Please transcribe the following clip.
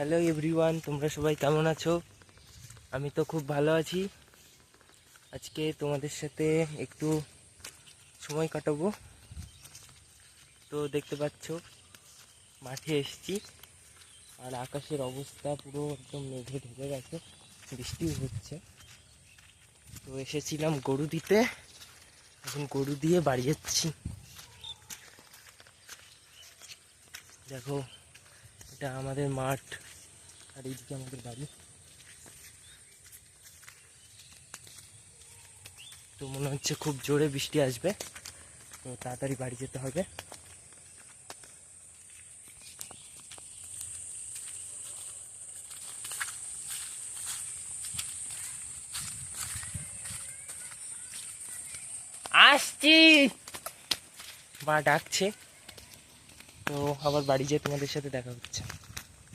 Hello everyone, তোমরা সবাই কেমন আছো? আমি তো খুব ভালো আছি। আজকে তোমাদের সাথে একটু সময় কাটাবো। তো দেখতে পাচ্ছ, মাঠে এসেছি। আর আকাশের অবস্থা পুরো একদম মেঘে ঢেকে গেছে বৃষ্টিও হচ্ছে। তো এসেছিলাম গরু দিতে। এখন গরু দিয়ে বাড়ি যাচ্ছি। দেখো এটা আমাদের মাঠ আর এইদিকে আমাদের বাড়ি। তো মনে হচ্ছে খুব জোরে বৃষ্টি আসবে, তো তাড়াতাড়ি বাড়ি যেতে হবে। আসছি। মা ডাকছে। তো আবার বাড়ি যেয়ে তোমাদের সাথে দেখা হচ্ছে।